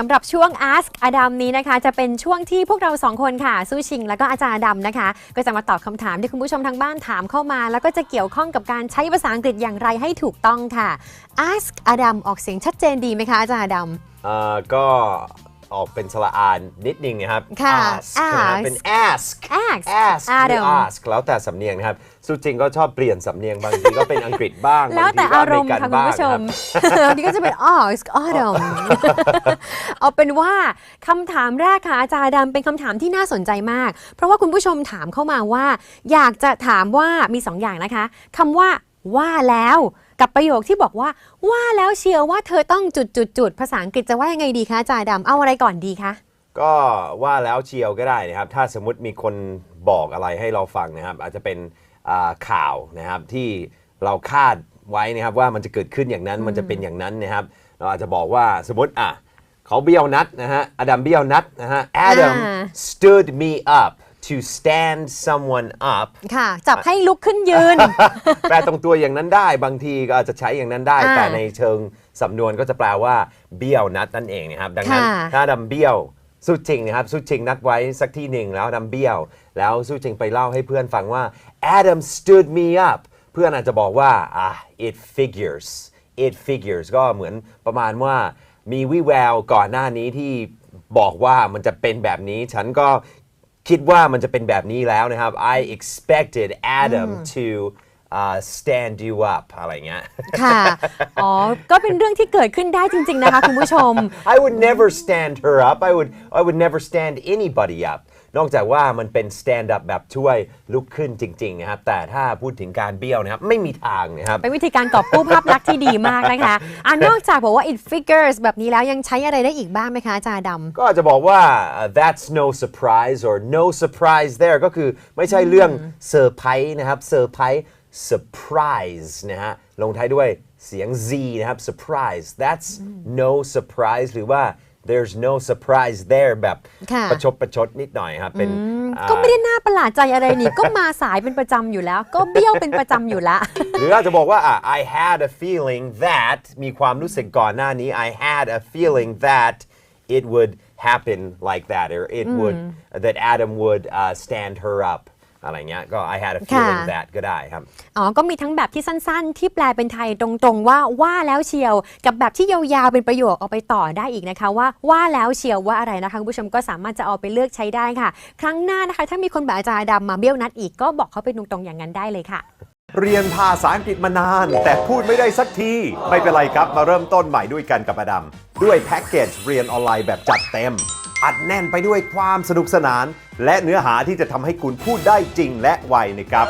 สำหรับช่วง Ask อดัมนี้นะคะ จะเป็นช่วงที่พวกเราสองคนค่ะสู้ชิง แล้วก็อาจารย์อดัมนะคะ ก็จะมาตอบคำถามที่คุณผู้ชมทางบ้านถามเข้ามา แล้วก็จะเกี่ยวข้องกับการใช้ภาษาอังกฤษอย่างไรให้ถูกต้องค่ะ Ask อดัมออกเสียงชัดเจนดีไหมคะอาจารย์อดัม อ่อก็ ออกเป็นสระอานนิดนึงนะครับ ค่ะ ask นะครับ ask เป็น ask Ask ask หรือ Adam ask แล้วแต่สำเนียงนะครับสุดจริงก็ชอบเปลี่ยนสำเนียงบางทีก็เป็นอังกฤษบ้างแล้วแต่บงทีก็อารมณ์เกันค่ะคุณบ้างผู้ชมครับวันนี้ก็จะเป็น Ask อดัมเอาเป็นว่าคำถามแรกค่ะอาจารย์ดำเป็นคำถามที่น่าสนใจมาก เพราะว่าคุณผู้ชมถามเข้ามาว่า อยากจะถามว่ามีสองอย่างนะคะคำว่าว่าแล้ว กับประโยคที่บอกว่า ว่าแล้วเชียวว่าเธอต้องจุดจุดจุดภาษาอังกฤษจะว่ายังไงดีคะอาจารย์ดำเอาอะไรก่อนดีคะก็ว่าแล้วเชียวก็ได้นะครับ ถ้าสมมติมีคนบอกอะไรให้เราฟังนะครับ อาจจะเป็นอ่าข่าวนะครับที่เราคาดไว้นะครับว่ามันจะเกิดขึ้นอย่างนั้นมันจะเป็นอย่างนั้นนะครับ เราอาจจะบอกว่าสมมติอะเขาเบี้ยวนัดนะฮะอดัมเบี้ยวนัดนะฮะ Adam อ่า stood me up to stand someone up ค่ะ จับให้ลุกขึ้นยืน แปลตรงตัวอย่างนั้นได้ บางทีก็อาจจะใช้อย่างนั้นได้ อ่าแต่ในเชิงสำนวนก็จะแปลว่าเบี้ยวนัดนั่นเองนะครับ ดังนั้น ค่ะ ถ้าดำเบี้ยวสู้จริงนะครับสู้จริงนัดไว้สักที่หนึ่งแล้วดำเบี้ยว แล้วสู้จริงไปเล่าให้เพื่อนฟังว่า Adam stood me up เพื่อนอาจจะบอกว่าอะ it figures it figures ก็เหมือนประมาณว่ามีวิแววก่อนหน้านี้ที่บอกว่ามันจะเป็นแบบนี้ ฉันก็ คิดว่ามันจะเป็นแบบนี้แล้วนะครับ I expected Adam to uh, stand you up อะไรเงี้ย ค่ะ อ๋อ ก็เป็นเรื่องที่เกิดขึ้นได้จริง ๆ นะคะ คุณผู้ชม I would never stand her up I would I would never stand anybody up นอกจากว่ามันเป็น stand up แบบช่วยลุกขึ้นจริงๆนะครับแต่ถ้าพูดถึงการเบี้ยวนะครับไม่มีทางนะครับ เป็นวิธีการกอบกู้ภาพลักษณ์ที่ดีมากนะคะอ่านอกจากบอกว่า it figures แบบนี้แล้วยังใช้อะไรได้อีกบ้างไหมคะอาจารย์ดำก็อาจจะบอกว่า uh, that's no surprise or no surprise there ก็คือไม่ใช่เรื่องเซอร์ไพรส์นะครับเซอร์ไพรส์ surprise นะฮะลงท้ายด้วยเสียง z นะครับ surprise that's no surprise หรือว่า there's no surprise there แบบค่ะ ประชดประชดนิดหน่อยครับเป็นอ่า ก็ไม่ได้น่าประหลาดใจอะไรนี่ ก็มาสายเป็นประจำอยู่แล้ว ก็เบี้ยวเป็นประจำอยู่แล้ว หรืออาจจะบอกว่าอะ I had a feeling that มีความรู้สึกก่อนหน้านี้ I had a feeling that it would happen like that or it would that Adam would uh, stand her up อะไรเงี้ยก็ I had a feeling ค่ะ that ก็ได้ครับ อ๋อ ก็มีทั้งแบบที่สั้นๆ ที่แปลเป็นไทยตรงๆ ว่าว่าแล้วเชียว กับแบบที่ยาวๆ เป็นประโยคเอาไปต่อได้อีกนะคะว่าว่าแล้วเชียวว่าอะไรนะคะคุณผู้ชมก็สามารถจะเอาไปเลือกใช้ได้ค่ะ ครั้งหน้านะคะ ถ้ามีคนแบบอาจารย์ดำมาเบี้ยวนัดอีกก็บอกเขาไปตรงๆอย่างนั้นได้เลยค่ะ เรียนภาษาอังกฤษมานาน แต่พูดไม่ได้สักที ไม่เป็นไรครับ มาเริ่มต้นใหม่ด้วยกันกับอดัม ด้วยแพ็กเกจเรียนออนไลน์แบบจัดเต็ม อัดแน่นไปด้วยความสนุกสนาน และเนื้อหาที่จะทำให้คุณพูดได้จริงและไวนะครับ